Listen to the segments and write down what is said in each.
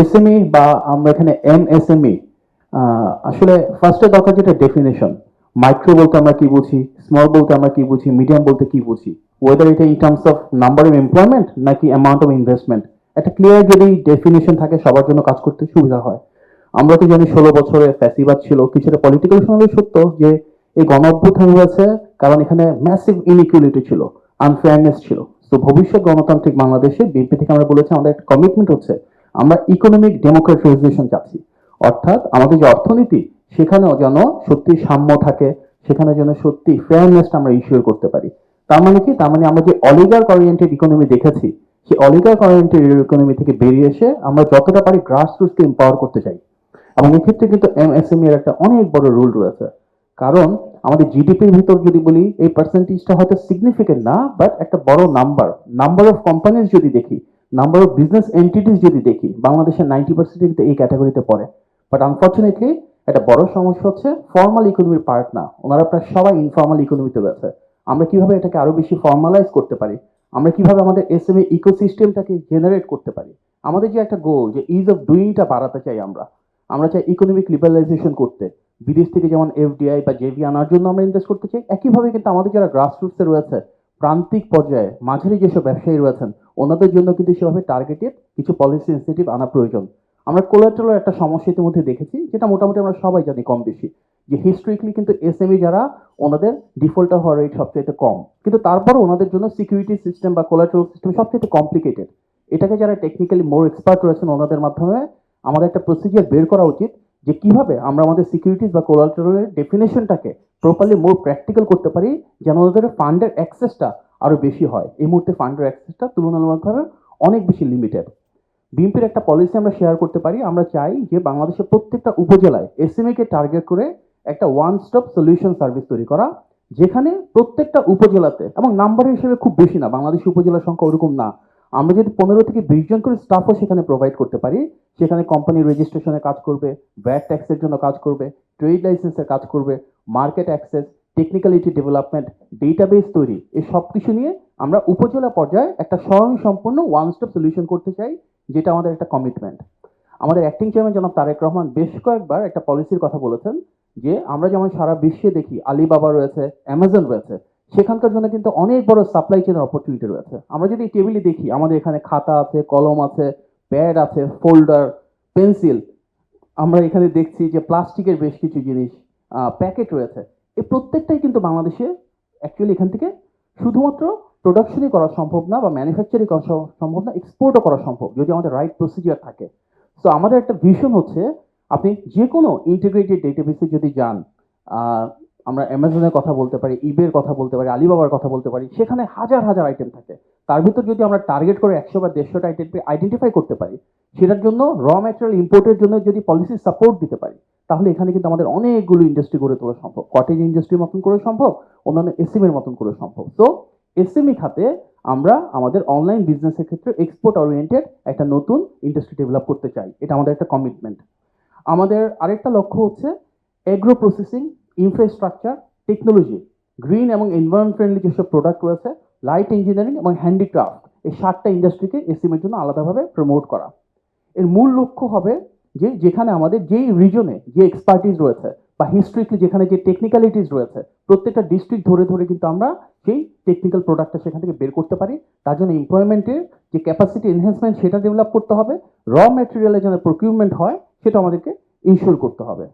SME E বা আমরা এখানে এমএসএমই আসলে ফার্স্টে দরকার যেটা ডেফিনেশন মাইক্রো বলতে আমরা কি বুঝি? স্মল বলতে আমরা কি বুঝি? মিডিয়াম বলতে কি বুঝি? ওয়েদার এটা in terms of number of employment নাকি অ্যামাউন্ট অফ ইনভেস্টমেন্ট একটা ক্লিয়ার যদি ডেফিনেশন থাকে, সবার জন্য কাজ করতে সুবিধা হয়। আমরা তো জানি ষোলো বছরে ফ্যাসিবাদ ছিল, কিছুটা পলিটিক্যাল শোনালে সত্য যে এই গণ অভ্যুত্থান হয়েছে, কারণ এখানে ম্যাসিভ ইনইকুয়ালিটি ছিল আনফেয়ারনেস ছিল। তো ভবিষ্যৎ গণতান্ত্রিক বাংলাদেশে বিএনপি থেকে আমরা বলেছি আমাদের একটা কমিটমেন্ট হচ্ছে। আমরা ইকোনমিক ডেমোক্রেটাইজেশন চাচ্ছি। অর্থাৎ আমাদের যে অর্থনীতি, সেখানেও যেন সত্যি সাম্য থাকে, সেখানে যেন সত্যি ফেয়ারনেসটা আমরা ইস্যুর করতে পারি। তার মানে কি? তার মানে আমরা যে অলিগার ওরিয়েন্টেড ইকোনমি দেখেছি, সেই অলিগার ওরিয়েন্টেড ইকোনমি থেকে বেরিয়ে এসে আমরা যতটা পারি গ্রাস রুটকে এম্পাওয়ার করতে চাই। এবং এক্ষেত্রে কিন্তু এমএসএমই এর একটা অনেক বড় রোল রয়েছে। কারণ আমাদের জিডিপির ভিতর যদি বলি, এই পার্সেন্টেজটা হয়তো সিগনিফিকেন্ট না বাট একটা বড় নাম্বার নাম্বার অফ কোম্পানিজ যদি দেখি নাম্বার অফ বিজনেস এন্টিটিস যদি দেখি, বাংলাদেশের নাইনটি পার্সেন্ট কিন্তু এই ক্যাটাগরিতে পড়ে। বাট আনফর্চুনেটলি একটা বড় সমস্যা হচ্ছে ফর্মাল ইকোনমির পার্ট না। ওনারা প্রায় সবাই ইনফর্মাল ইকোনমিতে রয়েছে আমরা কীভাবে এটাকে আরও বেশি ফর্মালাইজ করতে পারি? আমরা কীভাবে আমাদের এসএমই ইকোসিস্টেমটাকে জেনারেট করতে পারি? আমাদের যে একটা গোল যে ইজ অফ ডুইংটা বাড়াতে চাই আমরা। আমরা চাই ইকোনমিক লিবারালাইজেশন করতে। বিদেশ থেকে যেমন এফডিআই বা জেভি আনার জন্য আমরা ইনভেস্ট করতে চাই। একইভাবে কিন্তু আমাদের যারা গ্রাসরুটসে রয়েছে প্রান্তিক পর্যায়ে মাঝারি যেসব ব্যবসায়ী রয়েছেন, ওনাদের জন্য কিন্তু সেভাবে টার্গেটেড কিছু পলিসি ইনসেটিভ আনা প্রয়োজন। আমরা কোলাটেরালের একটা সমস্যা ইতিমধ্যে দেখেছি, যেটা মোটামুটি আমরা সবাই জানি কম বেশি, যে হিস্ট্রিক্যালি কিন্তু এসএমই যারা, ওনাদের ডিফল্টার হওয়ার রেট সবচেয়ে কম। কিন্তু তারপরও ওনাদের জন্য সিকিউরিটি সিস্টেম বা কোলাটেরাল সিস্টেম সবচেয়ে কমপ্লিকেটেড এটাকে যারা টেকনিক্যালি মোর এক্সপার্ট রয়েছেন, ওনাদের মাধ্যমে আমাদের একটা প্রসিজিয়ার বের করা উচিত যে কীভাবে আমরা আমাদের সিকিউরিটিজ বা কোলাটারের ডেফিনেশনটাকে প্রপারলি মোর প্র্যাকটিক্যাল করতে পারি যেন ওদের ফান্ডের অ্যাক্সেসটা আরও বেশি হয়। এই মুহূর্তে ফান্ডের অ্যাক্সেসটা তুলনামূলকভাবে অনেক বেশি লিমিটেড বিএনপির একটা পলিসি আমরা শেয়ার করতে পারি। আমরা চাই যে বাংলাদেশের প্রত্যেকটা উপজেলায় এসএমএ কে টার্গেট করে একটা ওয়ান স্টপ সলিউশন সার্ভিস তৈরি করা, যেখানে প্রত্যেকটা উপজেলাতে এবং নাম্বার হিসেবে খুব বেশি না, বাংলাদেশ উপজেলার সংখ্যা ওরকম না আমরা যদি পনেরো থেকে বিশ জন করে স্টাফও সেখানে প্রোভাইড করতে পারি, সেখানে কোম্পানি রেজিস্ট্রেশনে কাজ করবে ভ্যাট ট্যাক্সের জন্য কাজ করবে ট্রেড লাইসেন্সের কাজ করবে market access technicality development database তৈরি, এই সব কিছু নিয়ে আমরা উপজেলা পর্যায়ে একটা স্বয়ং সম্পূর্ণ ওয়ান স্টপ সলিউশন করতে চাই, যেটা আমাদের একটা কমিটমেন্ট আমাদের অ্যাক্টিং চেয়ারম্যান জনাব তারেক রহমান বেশ কয়েকবার একটা পলিসির কথা বলেছেন, যে আমরা যেমন সারা বিশ্বে দেখি আলিবাবা রয়েছে অ্যামাজন রয়েছে সেখানকার জন্য কিন্তু অনেক বড় সাপ্লাই চেনের অপরচুনিটি রয়েছে। আমরা যদি টেবিলে দেখি, আমাদের এখানে খাতা আছে, কলম আছে প্যাড আছে ফোল্ডার পেন্সিল আমরা এখানে দেখছি যে প্লাস্টিকের বেশ কিছু জিনিস প্যাকেট রয়েছে। এই প্রত্যেকটাই কিন্তু বাংলাদেশে অ্যাকচুয়ালি এখান থেকে শুধুমাত্র প্রোডাকশনই করা সম্ভব না বা ম্যানুফ্যাকচারিং করা সম্ভব না এক্সপোর্টও করা সম্ভব, যদি আমাদের রাইট প্রসিজিয়ার থাকে। সো আমাদের একটা ভিশন হচ্ছে, আপনি যে কোনো ইন্টিগ্রেটেড ডেটাবেসে যদি যান আমরা অ্যামাজনের কথা বলতে পারি ইবের কথা বলতে পারি আলিবাবার কথা বলতে পারি, সেখানে হাজার হাজার আইটেম থাকে। তার ভিতর যদি আমরা টার্গেট করে একশো বা দেড়শোটা আইটেম আইডেন্টিফাই করতে পারি, সেটার জন্য র ম্যাটেরিয়াল ইম্পোর্টের জন্য যদি পলিসি সাপোর্ট দিতে পারি, তাহলে এখানে কিন্তু আমাদের অনেকগুলো ইন্ডাস্ট্রি গড়ে তোলা সম্ভব। কটেজ ইন্ডাস্ট্রির মতন করে সম্ভব, অন্যান্য এসএমএর মতন করে সম্ভব। তো এসএমই খাতে আমরা আমাদের অনলাইন বিজনেসের ক্ষেত্রে এক্সপোর্ট ওরিয়েন্টেড একটা নতুন ইন্ডাস্ট্রি ডেভেলপ করতে চাই। এটা আমাদের একটা কমিটমেন্ট আমাদের আরেকটা লক্ষ্য হচ্ছে agro processing infrastructure technology green এবং এনভায়রনমেন্ট ফ্রেন্ডলি যেসব প্রোডাক্ট রয়েছে লাইট ইঞ্জিনিয়ারিং এবং হ্যান্ডিক্রাফট এই সাতটা ইন্ডাস্ট্রিকে এসএমের জন্য আলাদাভাবে প্রমোট করা। এর মূল লক্ষ্য হবে যে যেখানে আমাদের যেই রিজনে যে এক্সপার্টিস রয়েছে বা হিস্ট্রিক্যালি যেখানে যে টেকনিক্যালিটিস রয়েছে, প্রত্যেকটা ডিস্ট্রিক্ট ধরে ধরে কিন্তু আমরা সেই টেকনিক্যাল প্রোডাক্টটা সেখান থেকে বের করতে পারি। তার জন্য এমপ্লয়মেন্টের যে ক্যাপাসিটি এনহ্যান্সমেন্ট সেটা ডেভেলপ করতে হবে। র ম্যাটেরিয়ালের যেন প্রকিউরমেন্ট হয়, সেটা আমাদেরকে ইনশিওর করতে হবে।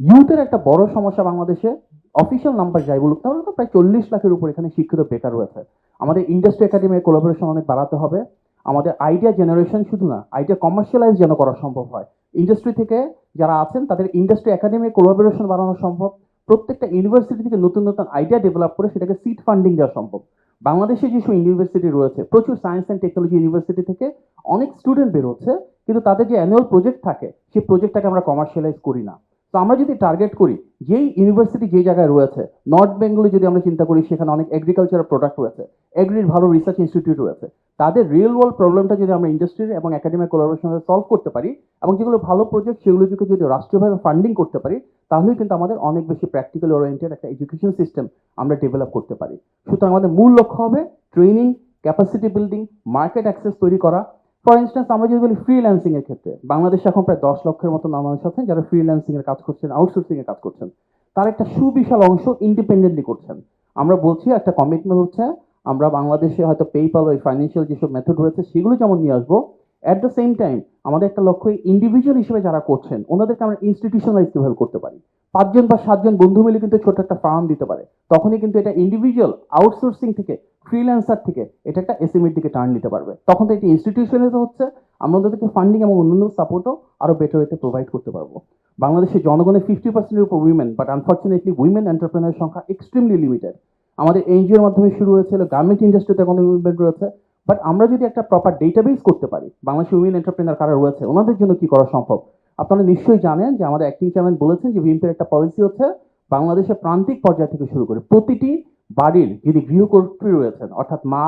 ইউথের একটা বড় সমস্যা বাংলাদেশে অফিসিয়াল নাম্বার যাই বলুক, তাহলে তো প্রায় চল্লিশ লাখের উপর এখানে শিক্ষিত বেকার রয়েছে। আমাদের ইন্ডাস্ট্রি একাডেমির কোলাবোরেশন অনেক বাড়াতে হবে। আমাদের আইডিয়া জেনারেশন শুধু না আইডিয়া কমার্শিয়ালাইজ যেন করা সম্ভব হয়। ইন্ডাস্ট্রি থেকে যারা আছেন, তাদের ইন্ডাস্ট্রি একাডেমি কোলাবোরেশন বাড়ানো সম্ভব। প্রত্যেকটা ইউনিভার্সিটি থেকে নতুন নতুন আইডিয়া ডেভেলপ করে সেটাকে সিট ফান্ডিং দেওয়া সম্ভব। বাংলাদেশে যেসব ইউনিভার্সিটি রয়েছে, প্রচুর সায়েন্স অ্যান্ড টেকনোলজি ইউনিভার্সিটি থেকে অনেক স্টুডেন্ট বেরোচ্ছে, কিন্তু তাদের যে অ্যানুয়াল প্রজেক্ট থাকে, সেই প্রজেক্টটাকে আমরা কমার্শিয়ালাইজ করি না। তো আমরা যদি টার্গেট করি, যেই ইউনিভার্সিটি যে জায়গায় রয়েছে নর্থ বেঙ্গলে যদি আমরা চিন্তা করি, সেখানে অনেক এগ্রিকালচারাল প্রোডাক্ট রয়েছে এগ্রির ভালো রিসার্চ ইনস্টিটিউট রয়েছে, তাদের রিয়েল ওয়ার্ল্ড প্রবলেমটা যদি আমরা ইন্ডাস্ট্রির এবং একাডেমিক কোলাবোরেশনে সলভ করতে পারি এবং যেগুলো ভালো প্রজেক্ট সেগুলোকে যদি রাষ্ট্রীয়ভাবে ফান্ডিং করতে পারি, তাহলেই কিন্তু আমাদের অনেক বেশি প্র্যাকটিক্যাল ওরিয়েন্টেড একটা এডুকেশন সিস্টেম আমরা ডেভেলপ করতে পারি। সুতরাং আমাদের মূল লক্ষ্য হবে training capacity building market access তৈরি করা ফর ইনস্ট্যান্স আমরা যদি বলি ফ্রিল্যান্সিং এর ক্ষেত্রে, বাংলাদেশে এখন প্রায় দশ লক্ষের মতো মানুষ আছেন যারা ফ্রিল্যান্সিং এর কাজ করছেন আউটসোর্সিং এর কাজ করছেন। তার একটা সুবিশাল অংশ ইন্ডিপেন্ডেন্টলি করছেন। আমরা বলছি একটা কমিটমেন্ট হচ্ছে, আমরা বাংলাদেশে হয়তো পেপাল ওই ফাইন্যান্সিয়াল যেসব মেথড রয়েছে, সেগুলো যেমন নিয়ে আসব অ্যাট দ্য সেম টাইম আমাদের একটা লক্ষ্য ইন্ডিভিজুয়াল হিসেবে যারা করছেন, ওনাদেরকে আমরা ইনস্টিটিউশনালাইজ কীভাবে করতে পারি? পাঁচজন বা সাতজন বন্ধু মিলে কিন্তু ছোট একটা ফার্ম দিতে পারে। তখনই কিন্তু এটা ইন্ডিভিজুয়াল আউটসোর্সিং থেকে ফ্রিল্যান্সার থেকে এটা একটা এসএমএর দিকে টার্ন নিতে পারবে। তখন তো এটি ইনস্টিটিউশনালাইজ হচ্ছে, আমরা ওদেরকে ফান্ডিং এবং অন্যান্য সাপোর্টও আরও বেটার ওয়েতে প্রোভাইড করতে পারব। বাংলাদেশের জনগণের ফিফটি পার্সেন্টের উপর women but unfortunately women entrepreneur সংখ্যা এক্সট্রিমলি লিমিটেড আমাদের এনজিওর মাধ্যমে শুরু হয়েছিল গার্মেন্ট ইন্ডাস্ট্রিতে এখন উইমেন রয়েছে বাট আমরা যদি একটা প্রপার ডেটাবেস করতে পারি, বাংলাদেশের উইমেন এন্টারপ্রেনার কারা রয়েছে, ওনাদের জন্য কি করা সম্ভব? আপনারা নিশ্চয়ই জানেন যে আমাদের অ্যাক্টিং চেয়ারম্যান বলেছেন যে বিএনপির একটা পলিসি হচ্ছে বাংলাদেশের প্রান্তিক পর্যায় থেকে শুরু করে প্রতিটি বাড়ির যিনি গৃহকর্ত্রী রয়েছেন, অর্থাৎ মা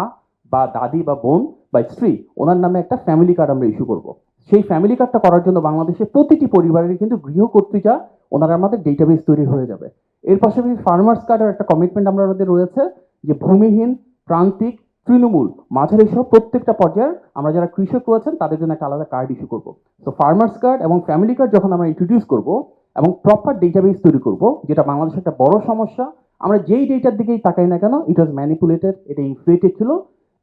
বা দাদি বা বোন বা স্ত্রী, ওনার নামে একটা ফ্যামিলি কার্ড আমরা ইস্যু করব। সেই ফ্যামিলি কার্ডটা করার জন্য বাংলাদেশের প্রতিটি পরিবারের কিন্তু গৃহকর্ত্রীটা ওনারা আমাদের ডেটাবেস তৈরি হয়ে যাবে। এর পাশাপাশি ফার্মার্স কার্ডের একটা কমিটমেন্ট আমরা আমাদের রয়েছে যে ভূমিহীন, প্রান্তিক, তৃণমূল, মাঝারি সহ প্রত্যেকটা পর্যায়ের আমরা যারা কৃষক রয়েছেন, তাদের জন্য একটা আলাদা কার্ড ইস্যু করব। তো ফার্মার্স কার্ড এবং ফ্যামিলি কার্ড যখন আমরা ইন্ট্রোডিউস করব এবং প্রপার ডেটাবেস তৈরি করব, যেটা বাংলাদেশের একটা বড় সমস্যা আমরা যেই ডেটার দিকেই তাকাই না কেন ইট ওয়াজ ম্যানিপুলেটেড এটা ইনফ্লেটেড ছিল,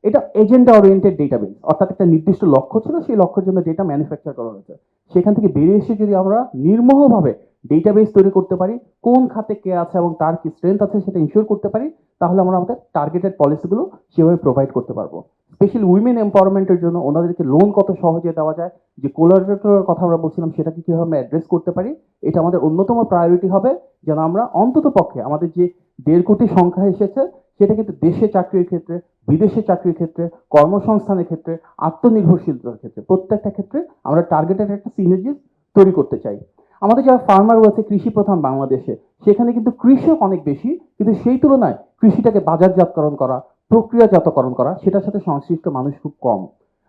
এটা এজেন্ডা ওরিয়েন্টেড ডেটাবেস অর্থাৎ একটা নির্দিষ্ট লক্ষ্য ছিল, সেই লক্ষ্যের জন্য ডেটা ম্যানুফ্যাকচার করা হয়েছে। সেখান থেকে বেরিয়ে এসে যদি আমরা নির্মোহভাবে ডেটাবেস তৈরি করতে পারি, কোন খাতে কে আছে এবং তার কি স্ট্রেংথ আছে সেটা ইনশিওর করতে পারি, তাহলে আমরা আমাদের টার্গেটেড পলিসিগুলো সেভাবে প্রোভাইড করতে পারব। স্পেশালি উইমেন এম্পাওয়ারমেন্টের জন্য ওনাদেরকে লোন কত সহজে দেওয়া যায়, যে কোলারেটরের কথা আমরা বলছিলাম, সেটাকে কীভাবে অ্যাড্রেস করতে পারি, এটা আমাদের অন্যতম প্রায়োরিটি হবে, যেন আমরা অন্তত পক্ষে আমাদের যে দেড় কোটি সংখ্যা এসেছে, সেটা কিন্তু দেশে চাকরির ক্ষেত্রে, বিদেশে চাকরির ক্ষেত্রে, কর্মসংস্থানের ক্ষেত্রে, আত্মনির্ভরশীলতার ক্ষেত্রে, প্রত্যেকটা ক্ষেত্রে আমরা টার্গেটেড একটা সিনার্জিস তৈরি করতে চাই। আমাদের যারা ফার্মার রয়েছে, কৃষি প্রধান বাংলাদেশে, সেখানে কিন্তু কৃষক অনেক বেশি, কিন্তু সেই তুলনায় কৃষিটাকে বাজারজাতকরণ করা, প্রক্রিয়াজাতকরণ করা, সেটার সাথে সংশ্লিষ্ট মানুষ খুব কম।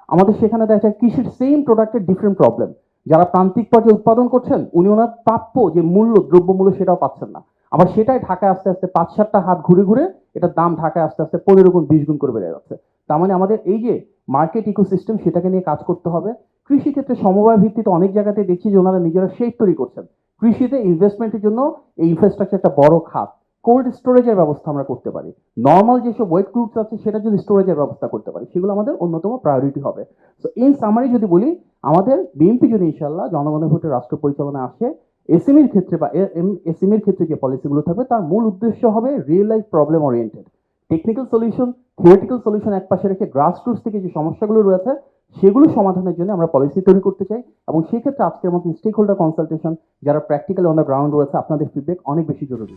আমাদের সেখানে দেখা যায় কৃষির সেম প্রোডাক্টের ডিফারেন্ট প্রবলেম যারা প্রান্তিক পর্যায়ে উৎপাদন করছেন, উনি ওনার প্রাপ্য যে মূল্য, দ্রব্যমূল্য, সেটাও পাচ্ছেন না। আবার সেটাই ঢাকায় আস্তে আস্তে পাঁচ সাতটা হাত ঘুরে ঘুরে এটার দাম ঢাকায় আস্তে আস্তে পনেরো গুণ, বিশ গুণ করে বেড়ে যাচ্ছে। তার মানে আমাদের এই যে মার্কেট ইকোসিস্টেম সেটাকে নিয়ে কাজ করতে হবে। কৃষি ক্ষেত্রে সমবায় ভিত্তিতে অনেক জায়গাতে দেখছি যে ওনারা নিজেরা শেড তৈরি করছেন। কৃষিতে ইনভেস্টমেন্টের জন্য এই ইনফ্রাস্ট্রাকচার একটা বড় খাত। কোল্ড স্টোরেজের ব্যবস্থা আমরা করতে পারি। নর্মাল যেসব ওয়েট ফ্রুটস আছে, সেটা যদি স্টোরেজের ব্যবস্থা করতে পারি, সেগুলো আমাদের অন্যতম প্রায়োরিটি হবে। সো ইন সামারি যদি বলি, আমাদের বিএনপি যদি ইনশাল্লাহ জনগণের ভোটে রাষ্ট্র পরিচালনা আসে এসএমইর ক্ষেত্রে বা এসএমইর ক্ষেত্রে যে পলিসিগুলো থাকবে, তার মূল উদ্দেশ্য হবে real life problem oriented technical solution theoretical solution এক পাশে রেখে গ্রাস রুটস থেকে যে সমস্যাগুলো রয়েছে, সেগুলো সমাধানের জন্য আমরা পলিসি তৈরি করতে চাই এবং সেক্ষেত্রে আজকের মতো স্টেক হোল্ডার কনসালটেশন যারা প্র্যাকটিক্যালি অন দ্য গ্রাউন্ড রয়েছে, আপনাদের ফিডব্যাক অনেক বেশি জরুরি।